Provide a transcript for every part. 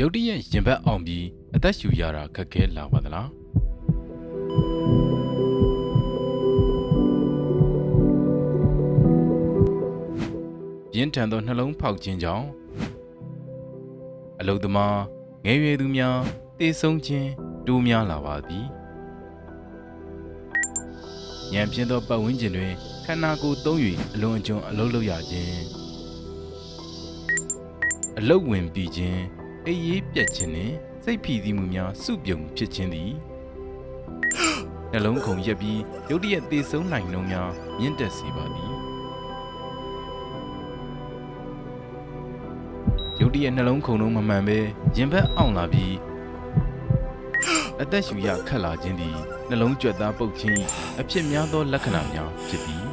ရုတ်တရက်ရင်ဘတ်အောင်ပြီးအသက်ရှူရတာခက်ခဲလာပါသလားပြင်းထန်သောနှလုံးဖောက်ခြင်းကြောင့်အလုသမားငယ်ရွယ်သူများတေဆုံးခြင်းတိုးများလာပါသည်ဉာဏ်ပြင်းသောပတ်ဝန်းကျင်တွင်ခန္ဓာကိုယ်သုံး၍အလွန်အကျွံအလုံးလုပ်ရခြင်းအလုတ်ဝင်ပြီးခြင်း အိပ်ရေးပြတ်ခြင်းနှင့်စိတ်ဖိစီးမှုများစုပြုံဖြစ်ခြင်းသည်နှလုံးခုန်ရက်ပြီးရုတ်တရက်သေဆုံးနိုင်နှုန်းများမြင့်တက်စေပါသည်ရုတ်တရက်နှလုံးခုန်လုံးမမှန်ပဲရင်ဘတ်အောင်လာပြီးအသက်ရှူရခတ်လာခြင်းသည်နှလုံးကြွက်သားပုတ်ခြင်း၏အဖြစ်များသောလက္ခဏာများဖြစ်သည်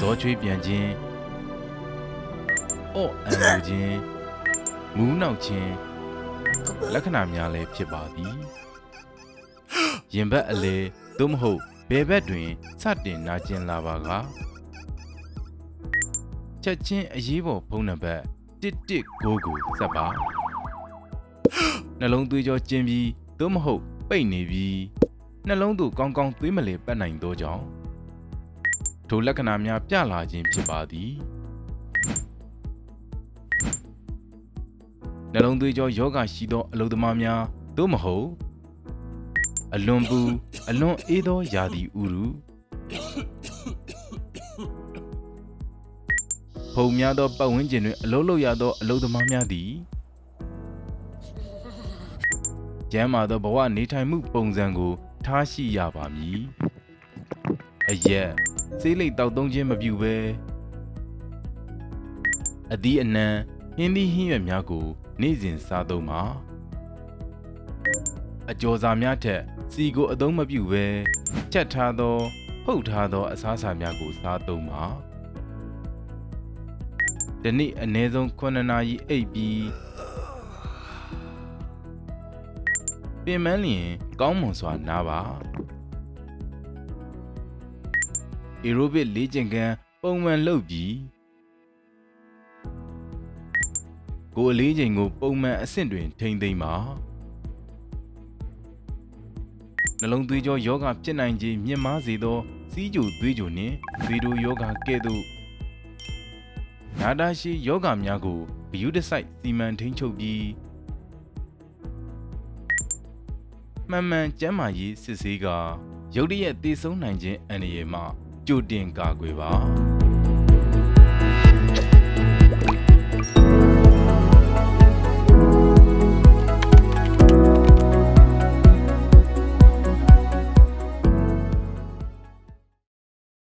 ဇောချွေးပြန်ခြင်း အော့အန်လိုခြင်းမူးနောက်ခြင်းလက္ခဏာများလည်းဖြစ်ပါသည်ရင်ဘတ်အလေသို့မဟုတ်ဘယ်ဘက်တွင်စတင်နာကျင်လာပါကချက်ချင်းအရေးပေါ်ဖုန်းနံပါတ်119ကိုဆက်ပါနှလုံးသွေးကြောကျဉ်ပြီးသို့မဟုတ်ပိတ်နေပြီးနှလုံးသို့ကောင်းကောင်းသွေးမလေပတ်နိုင်သောကြောင့်ထိုလက္ခဏာများပြလာခြင်းဖြစ်ပါသည် နှလုံးသွေးကြောယောဂရှိသောအလုသမားများသို့မဟုတ်အလွန်ပူအလွန်အေးသောယာတီဥရုဖုံများသောပတ်ဝန်းကျင်တွင်အလုံးလုံးရသောအလုသမားများသည်ကျမ်းမာသောဘဝနေထိုင်မှုပုံစံကို ထားရှိရပါမည်အရက်စေးလိတ်တောက်သုံးခြင်းမပြုဘဲအသီးအနှံဟင်းသီးဟင်းရွက်များကို နေ့စဉ်စားသုံးပါအကျော်စာများထက်စီကိုအသုံးမပြုဘဲချက်ထားသောဖုတ်ထားသော အစားအစာများကိုစားသုံးပါဒီနေ့အနည်းဆုံး9နာရီအိပ်ပြီးပင်မလျင်ကောင်းမွန်စွာနားပါအီရိုဘစ်လေ့ကျင့်ခန်းပုံမှန်လုပ်ပြီး ကိုယ်အလေးချိန်ကိုပုံမှန်အဆင့်တွင်ထိမ့်သိမ်းပါနှလုံးသွေးကြောယောဂဖြစ်နိုင်ခြင်းမြင့်မားစေသောစီးကြိုသွေးကြိုနှင့်သွေးတိုးယောဂကဲ့သို့နာတာရှိယောဂများကိုဂယုတစိုက်စီမံထိန်းချုပ်ပြီးမှန်မှန်ကျန်းမာရေးစစ်ဆေးကာရုတ်တရက်သေဆုံးနိုင်ခြင်းအန္တရာယ်မှကြိုတင်ကာကွယ်ပါ